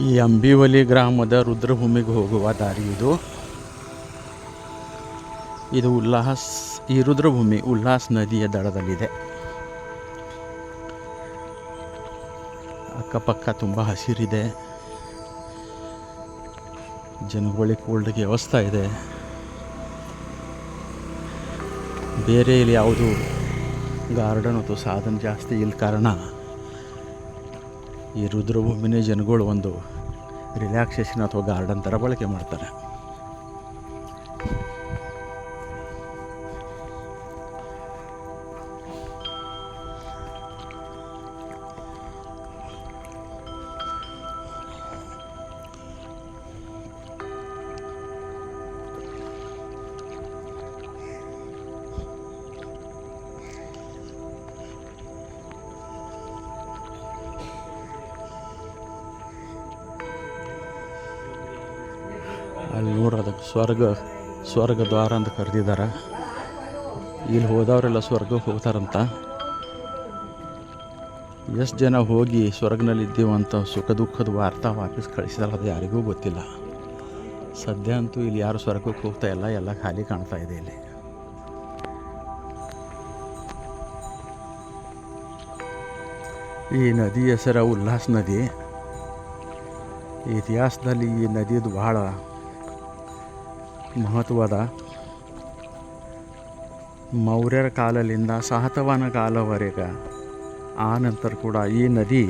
ಈ ಅಂಬಿವಲಿ ಗ್ರಾಮದ ರುದ್ರಭೂಮಿಗೆ ಹೋಗುವ ದಾರಿ ಇದು. ಇದು ಉಲ್ಲಾಸ್, ಈ ರುದ್ರಭೂಮಿ ಉಲ್ಲಾಸ್ ನದಿಯ ದಡದಲ್ಲಿದೆ. ಅಕ್ಕಪಕ್ಕ ತುಂಬ ಹಸಿರಿದೆ. ಜನಗಳಿಗೆ ಕೂಡಲಿಕ್ಕೆ ವ್ಯವಸ್ಥೆ ಇದೆ. ಬೇರೆ ಇಲ್ಲಿ ಯಾವುದು ಗಾರ್ಡನ್ ಅಥವಾ ಸಾಧನ ಜಾಸ್ತಿ ಇಲ್ಲ ಕಾರಣ ಈ ರುದ್ರಭೂಮಿನೇ ಜನಗಳು ಒಂದು ರಿಲ್ಯಾಕ್ಸೇಷನ್ ಅಥವಾ ಗಾರ್ಡನ್ ಥರ ಬಳಕೆ ಮಾಡ್ತಾರೆ. ಅಲ್ಲಿ ನೋಡ್ರಿ ಅದಕ್ಕೆ ಸ್ವರ್ಗ ಸ್ವರ್ಗ ದ್ವಾರ ಅಂತ ಕರೆದಿದ್ದಾರೆ. ಇಲ್ಲಿ ಹೋದವರೆಲ್ಲ ಸ್ವರ್ಗಕ್ಕೆ ಹೋಗ್ತಾರಂತ. ಎಷ್ಟು ಜನ ಹೋಗಿ ಸ್ವರ್ಗನಲ್ಲಿ ಇದ್ದೀವಂತ ಸುಖ ದುಃಖದ ವಾರ್ತಾ ವಾಪಸ್ ಕಳಿಸಿದಾರೆ ಅದು ಯಾರಿಗೂ ಗೊತ್ತಿಲ್ಲ. ಸದ್ಯ ಅಂತೂ ಇಲ್ಲಿ ಯಾರು ಸ್ವರ್ಗಕ್ಕೆ ಹೋಗ್ತಾ ಇಲ್ಲ, ಎಲ್ಲ ಖಾಲಿ ಕಾಣ್ತಾ ಇದೆ ಇಲ್ಲಿ. ಈ ನದಿ ಹೆಸರ ಉಲ್ಲಾಸ್ ನದಿ. ಇತಿಹಾಸದಲ್ಲಿ ಈ ನದಿದು ಬಹಳ ಮಹತ್ವದ ಮೌರ್ಯರ ಕಾಲದಿಂದ ಸಹತವನ ಕಾಲವರೆಗೆ, ಆ ನಂತರ ಕೂಡ ಈ ನದಿ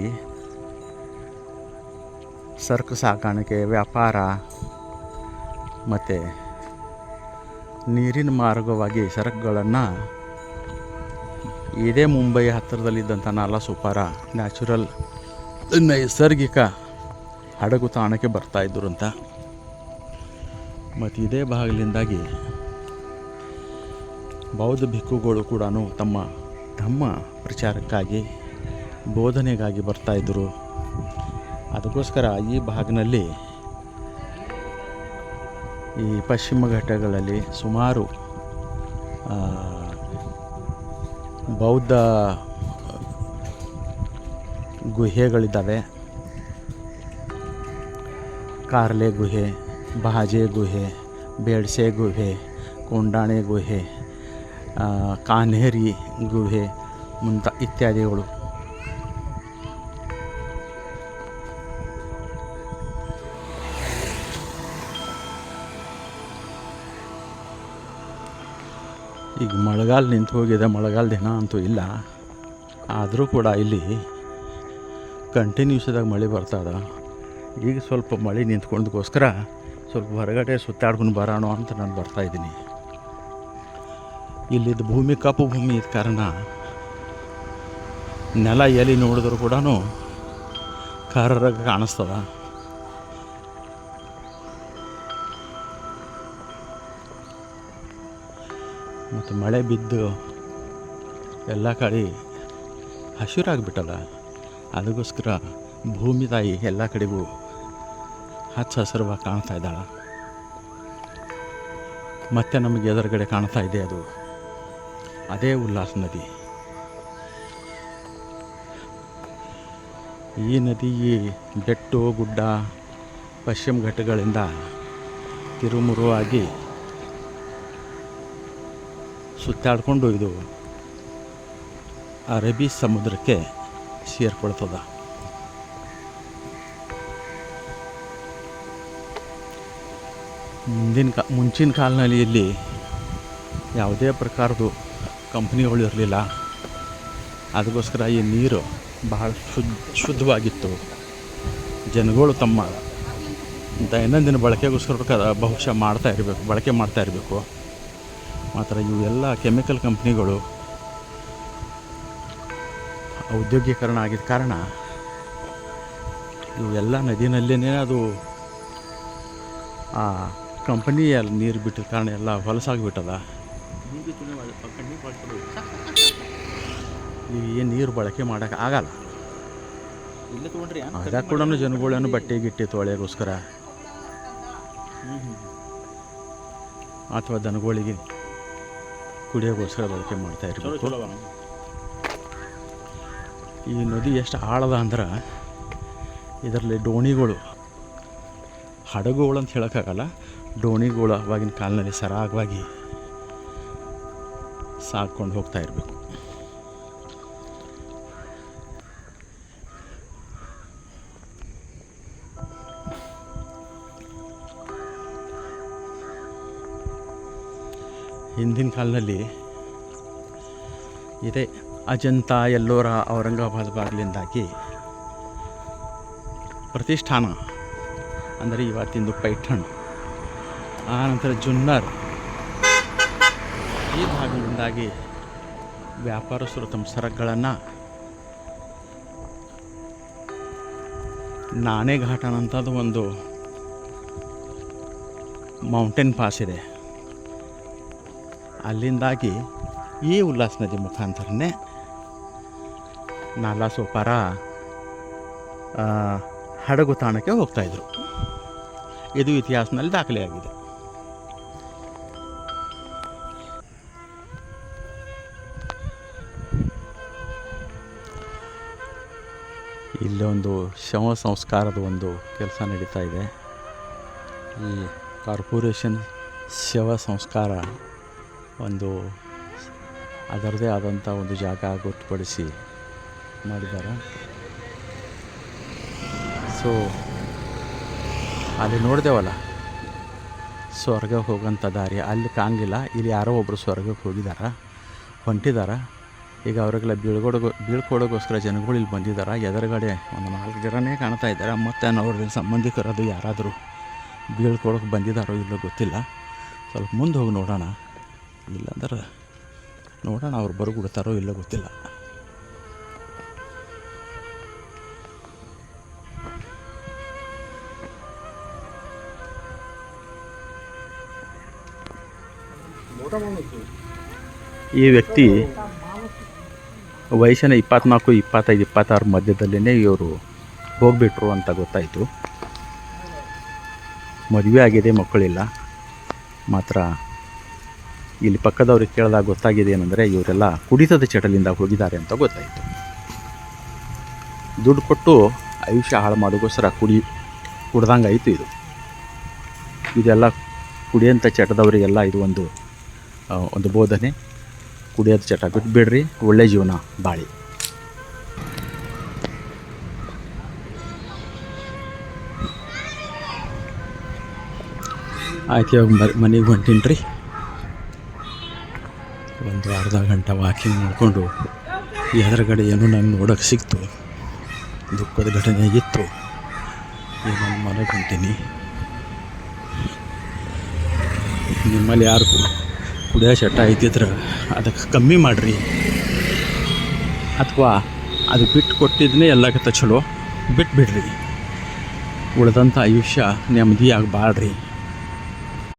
ಸರಕು ಸಾಕಾಣಿಕೆ, ವ್ಯಾಪಾರ ಮತ್ತು ನೀರಿನ ಮಾರ್ಗವಾಗಿ ಸರಕುಗಳನ್ನು ಇದೇ ಮುಂಬೈ ಹತ್ತಿರದಲ್ಲಿದ್ದಂಥ ನಾಲ್ಕು ಸುಪಾರ ನ್ಯಾಚುರಲ್, ನೈಸರ್ಗಿಕ ಹಡಗು ತಾಣಕ್ಕೆ ಬರ್ತಾಯಿದ್ರು ಅಂತ ಮತ್ತು ಇದೇ ಭಾಗಲಿಂದಾಗಿ ಬೌದ್ಧ ಭಿಕ್ಕುಗಳು ಕೂಡ ತಮ್ಮ ಧಮ್ಮ ಪ್ರಚಾರಕ್ಕಾಗಿ, ಬೋಧನೆಗಾಗಿ ಬರ್ತಾಯಿದ್ರು ಅದಕ್ಕೋಸ್ಕರ ಈ ಭಾಗದಲ್ಲಿ ಈ ಪಶ್ಚಿಮ ಘಟ್ಟಗಳಲ್ಲಿ ಸುಮಾರು ಬೌದ್ಧ ಗುಹೆಗಳಿದ್ದಾವೆ. ಕಾರ್ಲೆ ಗುಹೆ ಬಹಾಜೆ ಗುಹೆ, ಬೇಡ್ಸೆ ಗುಹೆ, ಕೊಂಡಾಣೆ ಗುಹೆ ಕಾನ್ಹೇರಿ ಗುಹೆ ಮುಂತ ಇತ್ಯಾದಿಗಳು. ಈಗ ಮಳೆಗಾಲ ನಿಂತು ಹೋಗಿದೆ, ಮಳೆಗಾಲ ದಿನ ಅಂತೂ ಇಲ್ಲ. ಆದರೂ ಕೂಡ ಇಲ್ಲಿ ಕಂಟಿನ್ಯೂಸ್ದಾಗ ಮಳೆ ಬರ್ತದ ಈಗ ಸ್ವಲ್ಪ ಮಳೆ ನಿಂತ್ಕೊಂಡಕ್ಕೋಸ್ಕರ ಸ್ವಲ್ಪ ಹೊರಗಡೆ ಸುತ್ತಾಡ್ಕೊಂಡು ಬರೋಣ ಅಂತ ನಾನು ಬರ್ತಾಯಿದ್ದೀನಿ ಇಲ್ಲಿದ್ದು ಭೂಮಿ ಕಪ್ಪು ಭೂಮಿ ಇದ್ದ ಕಾರಣ ನೆಲ ಎಲ್ಲಿ ನೋಡಿದ್ರು ಕೂಡ ಕರ್ರಗೆ ಕಾಣಿಸ್ತದ. ಮತ್ತು ಮಳೆ ಬಿದ್ದು ಎಲ್ಲ ಕಡೆ ಹಸಿರಾಗಿಬಿಟ್ಟಲ್ಲ. ಅದಕ್ಕೋಸ್ಕರ ಭೂಮಿ ತಾಯಿ ಎಲ್ಲ ಕಡೆಗೂ ಹಚ್ಚ ಹಸಿರವಾಗಿ ಕಾಣ್ತಾ ಇದ್ದಾಳೆ. ಮತ್ತೆ ನಮಗೆ ಎದುರುಗಡೆ ಕಾಣ್ತಾ ಇದೆ ಅದು. ಅದೇ ಉಲ್ಲಾಸ ನದಿ. ಈ ನದಿ ಬೆಟ್ಟು, ಗುಡ್ಡ, ಪಶ್ಚಿಮ ಘಟ್ಟಗಳಿಂದ ತಿರುಮುರುವಾಗಿ ಸುತ್ತಾಡಿಕೊಂಡು ಇದು ಅರಬ್ಬಿ ಸಮುದ್ರಕ್ಕೆ ಸೇರ್ಕೊಳ್ತದ. ಮುಂದಿನ ಕಾ ಮುಂಚಿನ ಕಾಲದಲ್ಲಿ ಇಲ್ಲಿ ಯಾವುದೇ ಪ್ರಕಾರದ್ದು ಕಂಪ್ನಿಗಳು ಇರಲಿಲ್ಲ. ಅದಕ್ಕೋಸ್ಕರ ಈ ನೀರು ಬಹಳ ಶುದ್ಧ, ಶುದ್ಧವಾಗಿತ್ತು. ಜನಗಳು ತಮ್ಮ ದೈನಂದಿನ ಬಳಕೆಗೋಸ್ಕರ ಬಹುಶಃ ಮಾಡ್ತಾ ಇರಬೇಕು, ಬಳಕೆ ಮಾಡ್ತಾ ಇರಬೇಕು. ಮಾತ್ರ ಇವೆಲ್ಲ ಕೆಮಿಕಲ್ ಕಂಪ್ನಿಗಳು ಔದ್ಯೋಗೀಕರಣ ಆಗಿದ್ದ ಕಾರಣ ಇವೆಲ್ಲ ನದಿನಲ್ಲೇ ಅದು, ಆ ಕಂಪನಿಯಲ್ಲಿ ನೀರು ಬಿಟ್ಟಿದ ಕಾರಣ ಎಲ್ಲ ಹೊಲಸಾಗಿಬಿಟ್ಟದ. ಏನು ನೀರು ಬಳಕೆ ಮಾಡೋಕೆ ಆಗಲ್ಲ. ಅದಕ್ಕೆ ಕೂಡ ಜನಗಳೇನು ಬಟ್ಟೆ ಗಿಟ್ಟಿ ತೊಳೆಗೋಸ್ಕರ ಅಥವಾ ದನಗಳಿಗೆ ಕುಡಿಯೋಗೋಸ್ಕರ ಬಳಕೆ ಮಾಡ್ತಾ ಇರಬೇಕು. ಈ ನದಿ ಎಷ್ಟು ಆಳದ ಅಂದ್ರೆ ಇದರಲ್ಲಿ ಡೋಣಿಗಳು ಹಡಗುಗಳು ಅಂತ ಹೇಳೋಕ್ಕಾಗಲ್ಲ. ದೋಣಿಗಳು ಅವಾಗಿನ ಕಾಲದಲ್ಲಿ ಸರಾಗವಾಗಿ ಸಾಕೊಂಡು ಹೋಗ್ತಾ ಇರಬೇಕು. ಹಿಂದಿನ ಕಾಲದಲ್ಲಿ ಇದೇ ಅಜಂತ ಎಲ್ಲೋರ ಔರಂಗಾಬಾದ್ ಬಾಗಿಲಿಂದಾಗಿ ಪ್ರತಿಷ್ಠಾನ, ಅಂದರೆ ಇವತ್ತಿಂದು ಪೈಠಣ್ ಆ ನಂತರ ಜುನ್ನರ್. ಈ ಭಾಗದಿಂದಾಗಿ ವ್ಯಾಪಾರಸ್ಥರು ತಮ್ಮ ಸರಕುಗಳನ್ನು ನಾನೇ ಘಾಟ ಅನ್ನೋಂಥದ್ದು ಒಂದು ಮೌಂಟೇನ್ ಪಾಸ್ ಇದೆ. ಅಲ್ಲಿಂದಾಗಿ ಈ ಉಲ್ಲಾಸ ನದಿ ಮುಖಾಂತರನೇ ನಾಲಾ ಸೋಪಾರ ಹಡಗು ತಾಣಕ್ಕೆ ಹೋಗ್ತಾಯಿದ್ರು ಇದು ಇತಿಹಾಸದಲ್ಲಿ ದಾಖಲೆಯಾಗಿದೆ. ಇಲ್ಲೊಂದು ಶವ ಸಂಸ್ಕಾರದ ಒಂದು ಕೆಲಸ ನಡೀತಾ ಇದೆ. ಈ ಕಾರ್ಪೊರೇಷನ್ ಶವ ಸಂಸ್ಕಾರ ಒಂದು ಅದರದೇ ಆದಂಥ ಒಂದು ಜಾಗ ಗೊತ್ತುಪಡಿಸಿ ಮಾಡಿದ್ದಾರೆ ಸೊ ಅಲ್ಲಿ ನೋಡಿದೆವಲ್ಲ? ಸ್ವರ್ಗ ಹೋಗೋಂಥ ದಾರಿ ಅಲ್ಲಿ ಕಾಣಲಿಲ್ಲ. ಇಲ್ಲಿ ಯಾರೋ ಒಬ್ಬರು ಸ್ವರ್ಗಕ್ಕೆ ಹೋಗಿದ್ದಾರೆ ಹೊಂಟಿದ್ದಾರೆ ಈಗ ಅವರಿಗೆಲ್ಲ ಬೀಳ್ಕೊಡೋ ಬೀಳ್ಕೊಡೋಗೋಸ್ಕರ ಜನಗಳು ಇಲ್ಲಿ ಬಂದಿದ್ದಾರೆ. ಎದುರುಗಡೆ ಒಂದು ನಾಲ್ಕು ಜನನೇ ಕಾಣ್ತಾ ಇದ್ದಾರೆ. ಮತ್ತು ಅವ್ರ ಸಂಬಂಧಿಕರದು ಯಾರಾದರೂ ಬೀಳ್ಕೊಡೋಕೆ ಬಂದಿದ್ದಾರೋ ಇಲ್ಲೋ ಗೊತ್ತಿಲ್ಲ. ಸ್ವಲ್ಪ ಮುಂದೆ ಹೋಗಿ ನೋಡೋಣ. ಇಲ್ಲಾಂದ್ರೆ ನೋಡೋಣ ಅವ್ರು ಬರ್ಬಿಡ್ತಾರೋ ಇಲ್ಲೋ ಗೊತ್ತಿಲ್ಲ. ಈ ವ್ಯಕ್ತಿ ವಯಸ್ಸಿನ ಇಪ್ಪತ್ನಾಲ್ಕು, ಇಪ್ಪತ್ತೈದು, ಇಪ್ಪತ್ತಾರು ಮಧ್ಯದಲ್ಲೇ ಇವರು ಹೋಗ್ಬಿಟ್ರು ಅಂತ ಗೊತ್ತಾಯಿತು. ಮದುವೆ ಆಗಿದೆ ಮಕ್ಕಳಿಲ್ಲ. ಮಾತ್ರ ಇಲ್ಲಿ ಪಕ್ಕದವ್ರಿಗೆ ಕೇಳಿದಾಗ ಗೊತ್ತಾಗಿದೆ ಏನಂದರೆ ಇವರೆಲ್ಲ ಕುಡಿತದ ಚಟಲಿಂದ ಹೋಗಿದ್ದಾರೆ ಅಂತ ಗೊತ್ತಾಯಿತು. ದುಡ್ಡು ಕೊಟ್ಟು ಆಯುಷ್ಯ ಹಾಳು ಮಾಡೋಕ್ಕೋಸ್ಕರ ಕುಡಿ, ಕುಡ್ದಂಗೆ ಆಯಿತು ಇದು. ಇದೆಲ್ಲ ಕುಡಿಯಂಥ ಚಟದವರಿಗೆಲ್ಲ ಇದು ಒಂದು ಒಂದು ಬೋಧನೆ. ಕುಡಿಯೋದು ಚಟ ಬಿಟ್ಬಿಡ್ರಿ, ಒಳ್ಳೆ ಜೀವನ ಬಾಳಿ. ಆಯ್ತು, ಇವಾಗ ಮನೆಗೆ ಹೊಂಟೀನಿ ರೀ ಒಂದು ಅರ್ಧ ಗಂಟೆ ವಾಕಿಂಗ್ ಮಾಡಿಕೊಂಡು ಎದುರುಗಡೆ ಏನೂ ನಂಗೆ ನೋಡೋಕೆ ಸಿಕ್ತು. ದುಃಖದ ಘಟನೆ ಇತ್ತು. ಈಗ ನಾನು ಮನೆಗೆ ಹೊಂಟೀನಿ. ನಿಮ್ಮಲ್ಲಿ ಯಾರು ಕುಡಿಯೋ ಚಟ ಐತಿದ್ರೆ ಅದಕ್ಕೆ ಕಮ್ಮಿ ಮಾಡಿರಿ. ಅಥವಾ ಅದು ಬಿಟ್ಟು ಕೊಟ್ಟಿದ್ದನ್ನೇ ಎಲ್ಲಕ್ಕಿಂತ ಚಲೋ ಬಿಟ್ಟು ಬಿಡ್ರಿ. ಉಳಿದಂಥ ಆಯುಷ್ಯ ನೆಮ್ಮದಿಯಾಗಿ ಬಾಳ್ರಿ